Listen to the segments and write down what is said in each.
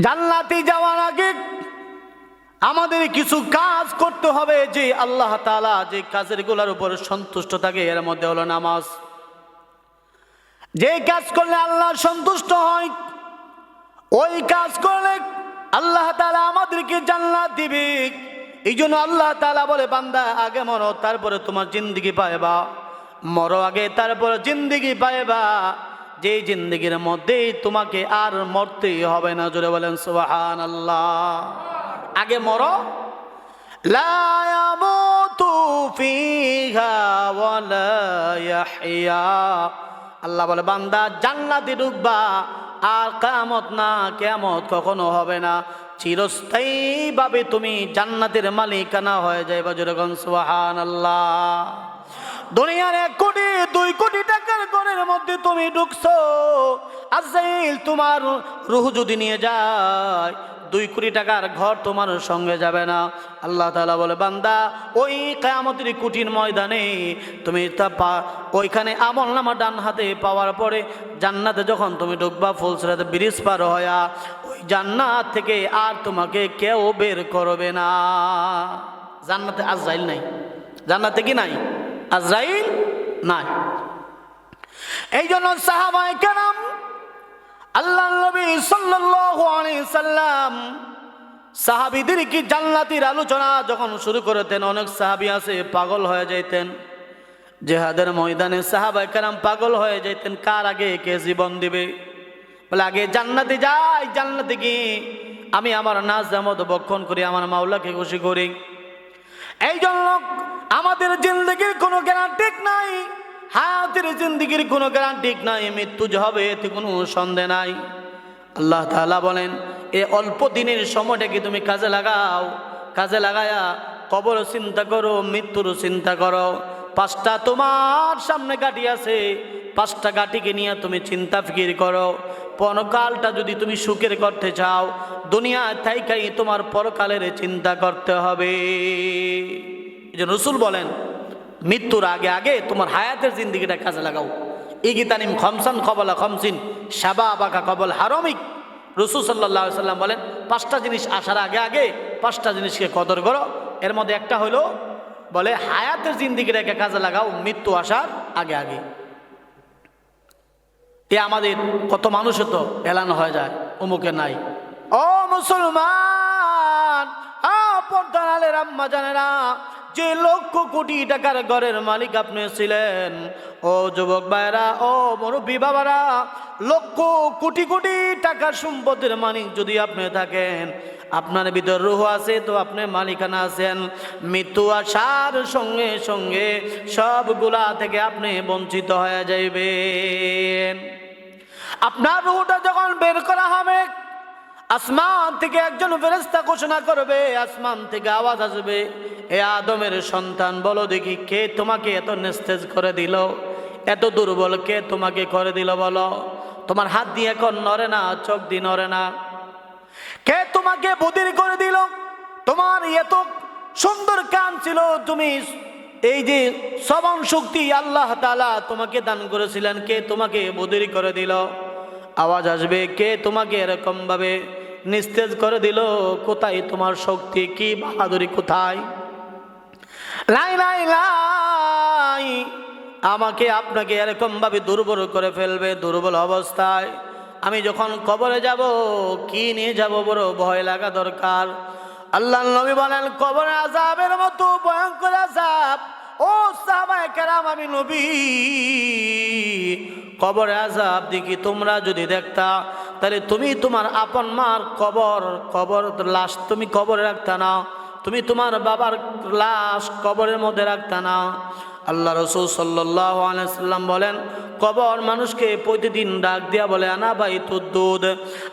জান্নাতি যাওয়ার আগে আমাদের কিছু কাজ করতে হবে যে আল্লাহ তাআলা যে কাজেরগুলার উপরে সন্তুষ্ট থাকে, এর মধ্যে হলো নামাজ। যে কাজ করলে আল্লাহ সন্তুষ্ট হয়, ওই কাজ করলে আল্লাহ তাআলা আমাদেরকে জান্নাত দিবে। এই জন্য আল্লাহ তালা বলে, বান্দা, আগে মরো, তারপরে তোমার জিন্দগি পাইবা। মরো আগে, তারপরে জিন্দগি পাইবা। যে জিন্দগির মধ্যেই তোমাকে আর মরতেই হবে না। জোরে বলেন সুবাহান আল্লাহ আগে মরো। আল্লাহ বলে, বান্দা, জান্নাতে ঢুকবা আর কামত না কেমত কখনো হবে না। চিরস্থায়ী ভাবে তুমি জান্নাতের মালিকানা হয়ে যাইবা। যেরকম সুহান আল্লাহ দুনিয়ার এক কোটি, দুই কোটি টাকার ঘরের মধ্যে তুমি ঢুকছো। আজাইল তোমার রুহ যদি নিয়ে যায়, দুই কোটি টাকার ঘর তোমার সঙ্গে যাবে না। আল্লাহ তালা বলে, বান্দা, ওই কেয়ামতের কুটির ময়দানে তুমি তা পা, ওইখানে আমল নামা ডান হাতে পাওয়ার পরে জান্নাতে যখন তুমি ঢুকবা ফুলসরাতে ব্রিজ পার হয়া ওই জান্নাত থেকে আর তোমাকে কেউ বের করবে না। জান্নাতে আজরাইল নাই। জান্নাতে কি নাই? আজরাইল? নাই। এই জন্য সাহাবাই কেরাম আল্লাহ নবী সাল্লাম সাহাবীদের কি জান্নাতের আলোচনা যখন শুরু করতেন, অনেক সাহাবী আছে, পাগল হয়ে যাইতেন। জেহাদের ময়দানে সাহাবাই কেরাম পাগল হয়ে যাইতেন, কার আগে কে জীবন দিবে? বলে, আগে জান্নাতে যাই, জান্নাতে গিয়ে আমি আমার নাচ জামত বক্ষণ করি, আমার মাওলাকে খুশি করি। এই জন্য আমাদের জিন্দগির কোনো গ্যারান্টি নাই। হায়াতের জিন্দগির কোনো গ্যারান্টি নাই। মৃত্যু যে হবে এতে কোনো সন্দেহ নাই। আল্লাহ তাআলা বলেন, এ অল্প দিনের সময়টাকে তুমি কাজে লাগাও। কাজে লাগায়া কবর চিন্তা করো, মৃত্যুর চিন্তা করো। পাঁচটা তোমার সামনে গাড়ি আছে। পাঁচটা গাটিকে নিয়ে তুমি চিন্তা ফিকির করো। পরকালটা যদি তুমি সুখের করতে চাও দুনিয়া থাইকাই তোমার পরকালের চিন্তা করতে হবে। যে রসুল বলেন, মৃত্যুর আগে আগে তোমার হায়াতের জিন্দিগিটা কাজে লাগাও। ইগিতানিম খমসান কবলা খমসিন, সাবা বাকা কবল হারমিক। রসুল সাল্লাহ সাল্লাম বলেন, পাঁচটা জিনিস আসার আগে আগে পাঁচটা জিনিসকে কদর করো। এর মধ্যে একটা হলো, বলে হায়াতের জিন্দিগিটাকে কাজে লাগাও মৃত্যু আসার আগে আগে। এ আমাদের কত মানুষও তো এলানো হয়ে যায়, অমুকে নাই। ও মুসলমান যে লক্ষ কোটি টাকার ঘরের মালিক আপনি ছিলেন। ও যুবক ভাইরা ও মুরব্বী বাবারা, লক্ষ কোটি কোটি টাকার সম্পদের মালিক যদি আপনি থাকেন, আপনার ভিতর রুহ আছে তো আপনি মালিকানা আছেন। মৃত্যু আসার সঙ্গে সঙ্গে সবগুলা থেকে আপনি বঞ্চিত হয়ে যাইবেন। আপনার রুহটা যখন বের করা হবে আসমান থেকে একজন ফেরেস্তা ঘোষণা করবে, আসমান থেকে আওয়াজ আসবে। এ আদমের সন্তান, বলো দেখি কে তোমাকে এত নিস্তেজ করে দিল? এত দুর্বল কে তোমাকে করে দিল, বলো? তোমার হাত দিয়ে এখন নড়ে না, চোখ দিয়ে নড়ে না। কে তোমাকে বদির করে দিল? তোমার এত সুন্দর কান ছিল, তুমি এই যে শ্রবণ শক্তি আল্লাহ তালা তোমাকে দান করেছিলেন, কে তোমাকে বদির করে দিল? আওয়াজ আসবে, কে তোমাকে এরকম ভাবে নিস্তেজ করে দিল, কোথায় তোমার শক্তি? কি বাহাদুরি, কোথায়? লাই লাই আমাকে আপনাকে এরকম ভাবে দুর্বল করে ফেলবে, দুর্বল অবস্থায়। আমি যখন কবরে যাব, কি নিয়ে যাব বড় ভয় লাগা দরকার। আল্লাহ নবী বলেন কবরে আজাবের মতো ভয়ঙ্কর আজাব ও সাহাবায়ে কেরাম, আমি নবী কবরে আজাব দেখি তোমরা যদি দেখতা, তাহলে তুমি তোমার আপন মার কবর কবর লাশ তুমি কবরে রাখতা না। তুমি তোমার বাবার লাশ কবরের মধ্যে রাখতা না। আল্লাহ রসুল আলাইসাল্লাম বলেন, কবর মানুষকে প্রতিদিন ডাক দিয়া বলে, আনা ভাই তোর দুধ,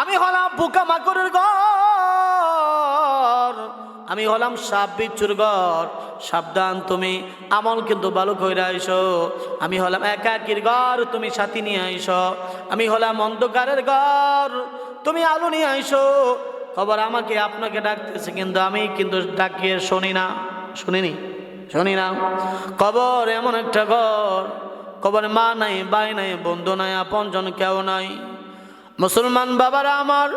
আমি হলাম পোকা মাকড়ের ঘর। আমি হলাম সাপ বিচ্ছুর ঘর। সাবধান তুমি, আমল কিন্তু ভালো কইরা আইসো। আমি হলাম একাকির ঘর, তুমি সাথী নিয়ে আইসো। আমি হলাম অন্ধকারের ঘর, তুমি আলো নিয়ে আইসো। খবর আমাকে আপনাকে ডাকতেছে, কিন্তু আমি কিন্তু ডাকিয়ে শুনি না। শুনিনি? শুনি না। কবর এমন একটা ঘর। কবর মা নাই বাই নাই, বন্ধু নাই, আপনজন কেউ নাই। মুসলমান বাবারা আমার,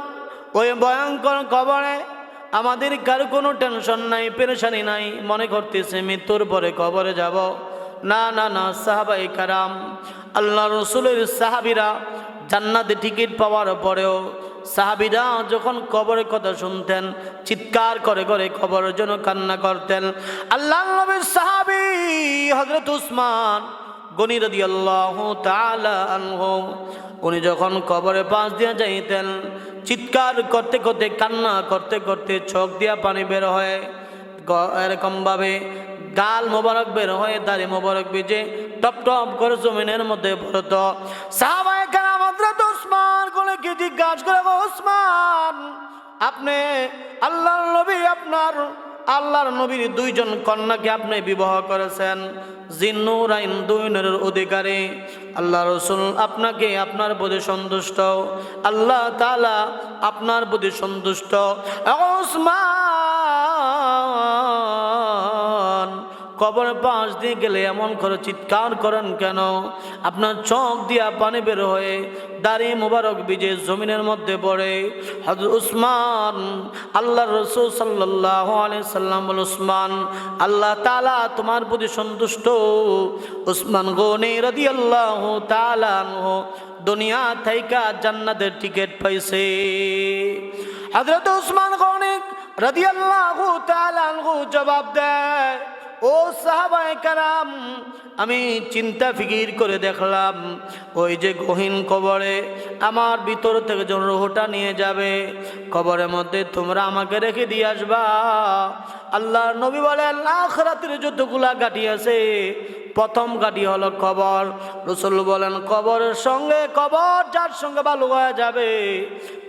ওই ভয়ঙ্কর কবরে আমাদের কার কোনো টেনশন নাই, পেরেশানি নাই, মনে করতেছে মৃত্যুর পরে কবরে যাব। না না না, সাহাবাই কারাম, আল্লাহ রসুলের সাহাবিরা জান্নাতে টিকিট পাওয়ার পরেও সাহাবিরা যখন কবরের কথা শুনতেন, চিৎকার করে করে কবরের জন্য কান্না করতেন। আল্লাহ নবীর সাহাবি হজরত উসমান গনি রদি আল্লাহ আনহু, উনি যখন কবরে পাশ দিয়ে যাইতেন, চিৎকার করতে করতে, কান্না করতে করতে চোখ দিয়া পানি বের হয় এরকমভাবে গাল মোবারক বের হয়ে, দাড়ি মোবারক বেজে টপ টপ করে জমিনের মধ্যে পড়ত। কোলে জিজ্ঞাসা করে "ও ওসমান আপনি আল্লাহর নবী, আপনার আল্লাহর নবীর দুইজন কন্যাকে আপনি বিবাহ করেছেন। জিন্নুরাইন দুই নূরের অধিকারী। আল্লাহ রসুল আপনাকে আপনার প্রতি সন্তুষ্ট। আল্লাহ তালা আপনার প্রতি সন্তুষ্ট। ওসমান কবর পাশ দিয়ে গেলে এমন করে চিৎকার করেন কেন? আপনার চোখ দিয়া পানি বের হয়ে দাড়ি মোবারক বিজে জমিনের মধ্যে পড়ে। হজরত উসমান আল্লাহ রসুল সাল্লাহ সাল্লাম উসমান, আল্লাহ তালা তোমার প্রতি সন্তুষ্ট। উসমান গনে রদি আল্লাহ তালানহ দুনিয়া থাইকা জান্নাতের টিকিট পাইছে। হজরত উসমান গনে রদি আল্লাহ তালানহু জবাব দেয় ও সাহাবায় কারাম, আমি চিন্তা ফিকির করে দেখলাম, ওই যে গহীন কবরে আমার ভিতর থেকে যেন রোহটা নিয়ে যাবে, কবরের মধ্যে তোমরা আমাকে রেখে দিয়ে আসবা। আল্লাহ নবী বলেন, আখরাতের যতগুলা গাঠি আছে, প্রথম গাঠি হলো কবর। রসুল বলেন, কবরের সঙ্গে কবর যার সঙ্গে ভালো হয়ে যাবে,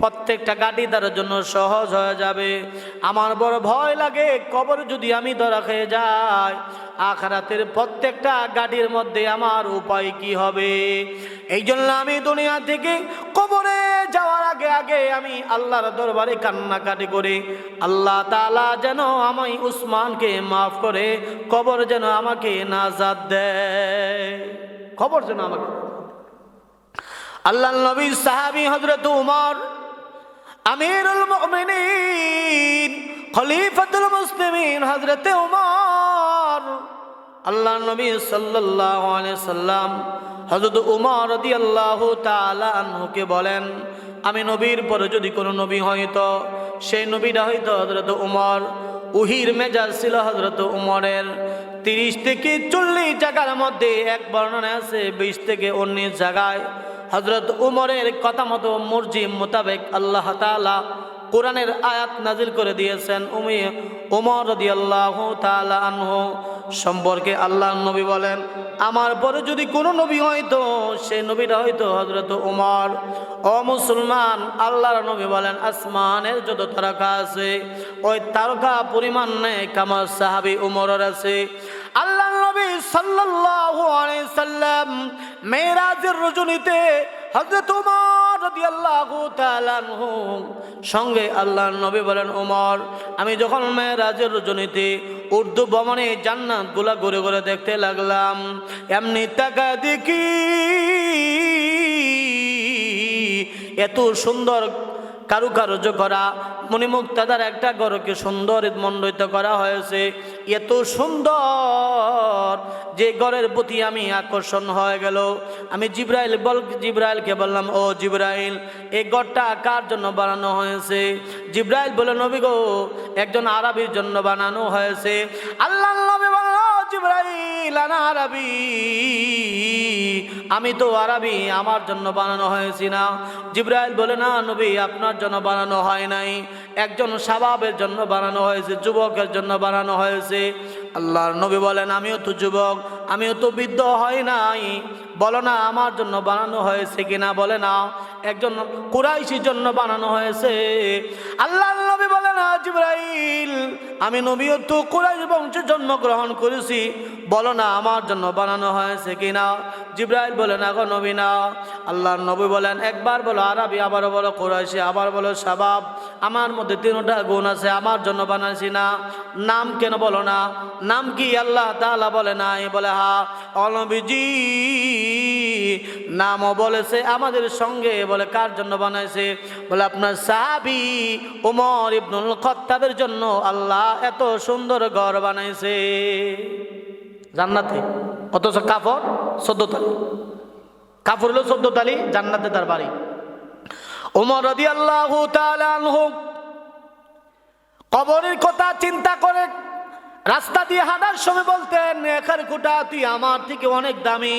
প্রত্যেকটা গাঠি তার জন্য সহজ হয়ে যাবে। আমার বড় ভয় লাগে, কবর যদি আমি ধরা খেয়ে যাই আখরাতের প্রত্যেকটা গাড়ির মধ্যে আমার উপায় কি হবে? এই জন্য আমি দুনিয়া থেকে কবরে যাওয়ার আগে আগে আমি আল্লাহর দরবারে কান্নাকাটি করি। আল্লাহ তাআলা যেন আমায় উসমানকে মাফ করে, কবর যেন আমাকে নাজাদ দেয়। খবর যেন আমাকে আল্লাহ নবী সাহাবী হজরত উমর, আমিরুল মুমিনিন, খলিফাতুল মুসলিমিন হযরতে উমর আল্লাহ নবী আলাইহি সাল্লাম হযরত উমর রাদিয়াল্লাহু তাআলা আনহুকে বলেন, আমি নবীর পরে যদি কোনো নবী হইতো সেই নবীটা হইতো হজরত উমর। উহির মেজাজ ছিল হজরত উমরের তিরিশ থেকে চল্লিশ জায়গার মধ্যে, এক বর্ণনা আছে বিশ থেকে উনিশ জায়গায়। হজরত উমরের কথা মতো মর্জি মোতাবেক আল্লাহ তালা কোরআনের আয়াত নাজিল করে দিয়েছেন। উমি উমর রদি আল্লাহ তালা আনহু সম্পর্কে আল্লাহ নবী বলেন, আমার পরে যদি কোনো নবী হয়তো সেই নবীটা হয়তো হজরত উমর ও মুসলমান, আল্লাহর নবী বলেন, আসমানের যত তারকা আছে, ওই তারকা পরিমাণ নেই কামার সাহাবি উমরের আছে। আল্লাহ নবী আলাইহি সাল্লাম মেরাজের রজনীতে তাআলা আনহু সঙ্গে আল্লাহ নবী বলেন, ওমর, আমি যখন রাজের রজনীতে উর্দু ভবনে জান্নাতগুলা ঘুরে ঘুরে দেখতে লাগলাম, এমনি তাকা দেখি, এত সুন্দর কারুকার্য করা, মণিমুক্তাদার একটা ঘরকে সুন্দর মণ্ডিত করা হয়েছে। এত সুন্দর যে ঘরের প্রতি আমি আকর্ষণ হয়ে গেল। আমি জিব্রাইল বল, জিব্রাইলকে বললাম, ও জিব্রাইল, এই ঘরটা কার জন্য বানানো হয়েছে? জিব্রাইল বলে নবী গো, একজন আরবির জন্য বানানো হয়েছে। আল্লাহ নবী বলল, "ও জিব্রাইল, আনা আরবি। আমি তো আরবি, আমার জন্য বানানো হয়েছি না। জিব্রাইল বলে, না নবী, আপনার জন্য বানানো হয় নাই। একজন স্বভাবের জন্য বানানো হয়েছে, যুবকের জন্য বানানো হয়েছে। আল্লাহর নবী বলেন, আমিও তো যুবক, আমিও তো বৃদ্ধ হয় নাই। বলো না, আমার জন্য বানানো হয়েছে কিনা? বলে না, একজন কুরাইশির জন্য বানানো হয়েছে। আল্লাহ নবী বলে না জিব্রাইল, আমি নবীও তো কুরাইশ বংশে জন্মগ্রহণ করেছি। বলো না, আমার জন্য বানানো হয়েছে কিনা জিব্রাইল বলে, না গো নবী, না। আল্লাহর নবী বলেন, একবার বলো, আরবি, আবারও বলো, কোরাইশি, আবার বলো সাবাব আমার মধ্যে তিনটা গুণ আছে, আমার জন্য বানাইছি না। নাম কেন বলো না? নাম কি আল্লাহ তাআলা বলে নাই? বলে, হা অলবিজি নামও বলেছে, আমাদের সঙ্গে বলে, কার জন্য বানাইছে? বলে, আপনার সাহাবি উমর ইবনুল খত্তাবের জন্য আল্লাহ এত সুন্দর ঘর বানাইছে। জান্নাতে, অথচ কাপড় চোদ্দ তালি কাপড় হলো চোদ্দ তালি জান্নাতে তার বাড়ি। উমর রদি আল্লাহ কবরের কথা চিন্তা করে রাস্তা দিয়ে হাঁটার সময় বলতেন এখার কুটা তুই আমার থেকে অনেক দামি।